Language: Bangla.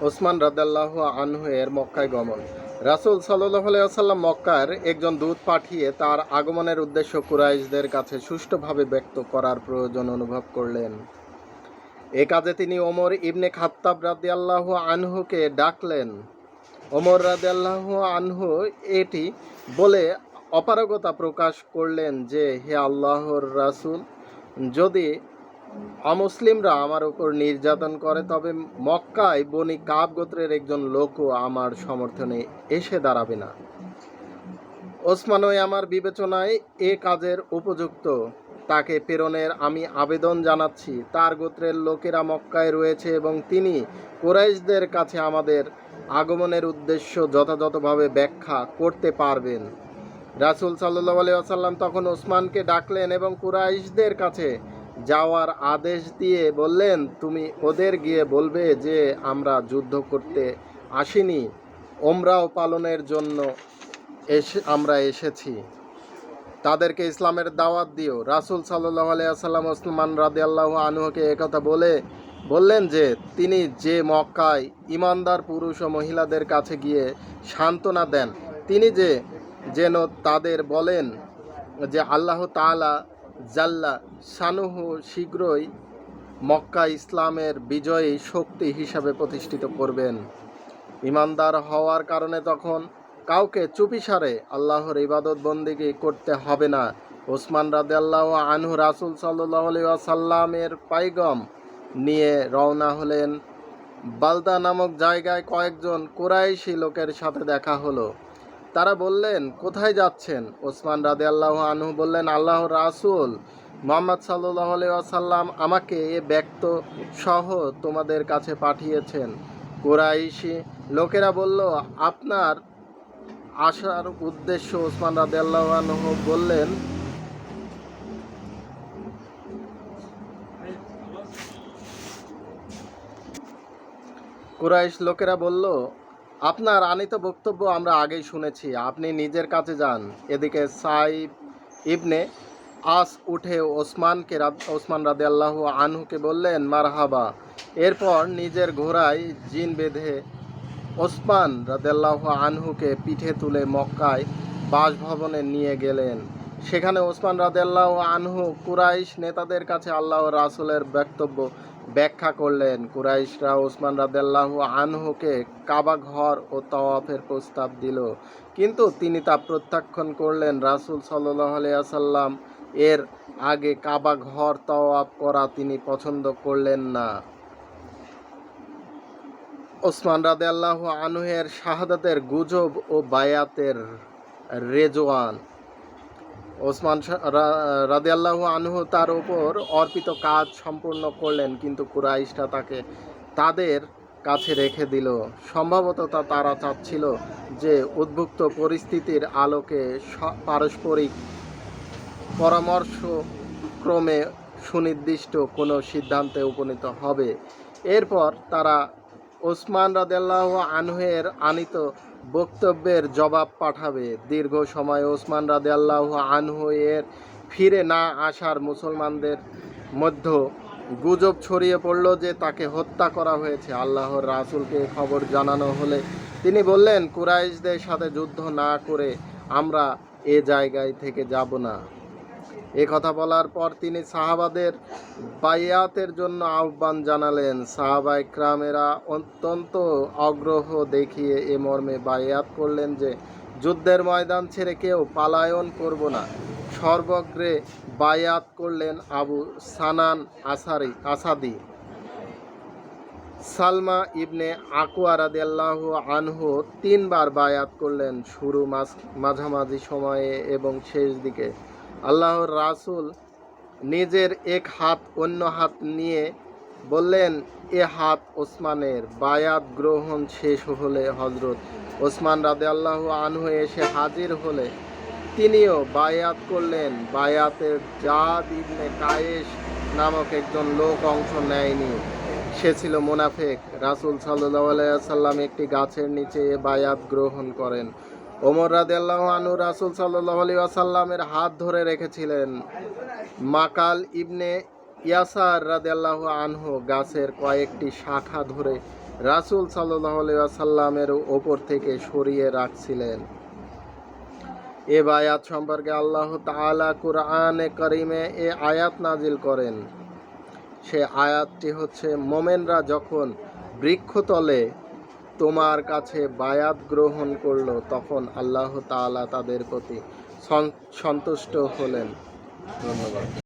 ওসমান রাদাল্লাহ আনহু এর মক্কায় গমন। রাসুল সাল্লাহ আসাল্লাম মক্কার একজন দূত পাঠিয়ে তার আগমনের উদ্দেশ্য কুরাইশদের কাছে সুষ্ঠুভাবে ব্যক্ত করার প্রয়োজন অনুভব করলেন। এ কাজে তিনি ওমর ইবনে খাত্তাব রাদিয়াল্লাহু আনহুকে ডাকলেন। ওমর রাদিয়াল্লাহু আনহু এটি বলে অপারগতা প্রকাশ করলেন যে, হে আল্লাহর রাসূল, যদি অমুসলিমরা আমার উপর নির্যাতন করে, তবে মক্কায় বনি কাব গোত্রের একজন লোকও আমার সমর্থনে এসে দাঁড়াবে না। ওসমানই আমার বিবেচনায় এ কাজের উপযুক্ত। তাকে প্রেরণের আমি আবেদন জানাচ্ছি। তার গোত্রের লোকেরা মক্কায় রয়েছে এবং তিনি কুরাইশদের কাছে আমাদের আগমনের উদ্দেশ্য যথাযথভাবে ব্যাখ্যা করতে পারবেন। রাসুল সাল্লাহ আলি আসাল্লাম তখন ওসমানকে ডাকলেন এবং কুরাইশদের কাছে যাওয়ার আদেশ দিয়ে বললেন, তুমি ওদের গিয়ে বলবে যে আমরা যুদ্ধ করতে আসিনি, ওমরাও পালনের জন্য এসে, আমরা এসেছি। তাদেরকে ইসলামের দাওয়াত দিও। রাসুল সাল্লাহ আলিয়াল্লাম ওসমান রাদি আল্লাহ আনুহকে একথা বলে, বললেন যে, তিনি যে মক্কায় ইমানদার পুরুষ ও মহিলাদের কাছে গিয়ে সান্ত্বনা দেন। তিনি যে, যেন তাদের বলেন যে, আল্লাহ তাআলা জাল্লা শানুহু শীঘ্রই মক্কা ইসলামের বিজয়ী শক্তি হিসাবে প্রতিষ্ঠিত করবেন। ইমানদার হওয়ার কারণে তখন কাউকে চুপিসারে আল্লাহর ইবাদত বন্দিগি করতে হবে না। ওসমান রাদে আল্লাহ আনহু রাসুল সাল্লাহ সাল্লামের পাইগম নিয়ে রওনা হলেন। বালদা নামক জায়গায় কয়েকজন কোরাইশি লোকের সাথে দেখা হলো। তারা বললেন, কোথায় যাচ্ছেন? ওসমান রাদে আল্লাহ আনহু বললেন আল্লাহ রাসুল মোহাম্মদ সাল্লাহ আসাল্লাম আমাকে এ ব্যক্ত সহ তোমাদের কাছে পাঠিয়েছেন। কোরাইশি লোকেরা বলল, আপনার আসার উদ্দেশ্য, ওসমান রাদে আল্লাহ আনহু বললেন, কুরাইশ লোকেরা বলল আপনার আনিত বক্তব্য আমরা আগেই শুনেছি। আপনি নিজের কাছে যান। এদিকে সাইব ইবনে আস উঠে ওসমানকে ওসমান রাদে আল্লাহ আনহুকে বললেন, মারহাবা। এরপর নিজের ঘোড়ায় জিন বেঁধে ওসমান রাদেল্লাহ আনহুকে পিঠে তুলে মক্কায় বাসভবনে নিয়ে গেলেন। সেখানে ওসমান রাদেল্লাহ আনহু কুরাইশ নেতাদের কাছে আল্লাহ রাসুলের বক্তব্য ব্যাখ্যা করলেন। কুরাইশরা ওসমান রাদেল্লাহ আনহুকে কাবা ঘর ও তওয়াফের প্রস্তাব দিল। কিন্তু তিনি তা প্রত্যাখ্যান করলেন রাসুল সাল্লাহ আলিয়াসাল্লাম এর আগে কাবা ঘর তওয়াফ করা তিনি পছন্দ করলেন না। ওসমান রাদে আল্লাহ আনুহের শাহাদাতের গুজব ও বায়াতের রেজওয়ান ওসমান রাদে আল্লাহ আনহু তার ওপর অর্পিত কাজ সম্পূর্ণ করলেন, কিন্তু কুরাইশরা তাকে তাদের কাছে রেখে দিল। সম্ভবত তা, তারা চাচ্ছিল যে উদ্ভুক্ত পরিস্থিতির আলোকে পারস্পরিক পরামর্শ ক্রমে সুনির্দিষ্ট কোনো সিদ্ধান্তে উপনীত হবে। এরপর তারা ওসমান রাদেল্লাহ আনহের আনিত বক্তব্যের জবাব পাঠাবে। দীর্ঘ সময় ওসমান রাদে আল্লাহ আনহু এর ফিরে না আসার মুসলমানদের মধ্য গুজব ছড়িয়ে পড়ল যে তাকে হত্যা করা হয়েছে। আল্লাহর রাসুলকে খবর জানানো হলে তিনি বললেন, কুরাইশদের সাথে যুদ্ধ না করে আমরা এ জায়গায় থেকে যাব না। এ কথা বলার পর তিনি সাহাবাদের বাইয়াতের জন্য আহ্বান জানালেন। সাহাবা ইকরামেরা অত্যন্ত আগ্রহ দেখিয়ে এ মর্মে বাইয়াত করলেন যে, যুদ্ধের ময়দান ছেড়ে কেউ পালায়ন করব না। সর্বগ্রে বায়াত করলেন আবু সানান আসারি, আসাদি। সালমা ইবনে আকুয়া আনহু তিনবার বায়াত করলেন শুরু মাঝ- মাঝামাঝি সময়ে এবং শেষ দিকে। আল্লাহর রাসূল নিজের এক হাত অন্য হাত নিয়ে বললেন, এ হাত ওসমানের বায়াত গ্রহণ শেষ হলে হজরত ওসমান রাদে আল্লাহ আনহু এসে হাজির হলে তিনিও বায়াত করলেন। বায়াতের জাদ ইবনে কায়েস নামক একজন লোক অংশ নেয়নি। সে ছিল মোনাফেক। রাসুল সাল্লাহ সাল্লাম একটি গাছের নিচে বায়াত গ্রহণ করেন। ওমর রাদিয়াল্লাহ আনু রাসুল সাল্লাহ আলী আসাল্লামের হাত ধরে রেখেছিলেন। মাকাল ইবনে ইয়াসার রাদিয়াল্লাহ আনহু গাছের কয়েকটি শাখা ধরে রাসূল সাল্লাহ সাল্লামের ওপর থেকে সরিয়ে রাখছিলেন। এ আয়াত সম্পর্কে আল্লাহ তাআলা কুরআনে করিমে এ আয়াত নাজিল করেন। সে আয়াতটি হচ্ছে, মোমেনরা যখন বৃক্ষতলে তোমার কাছে বায়াত গ্রহণ করল তখন আল্লাহ তাআলা তাদের প্রতি সন্তুষ্ট হলেন। ধন্যবাদ।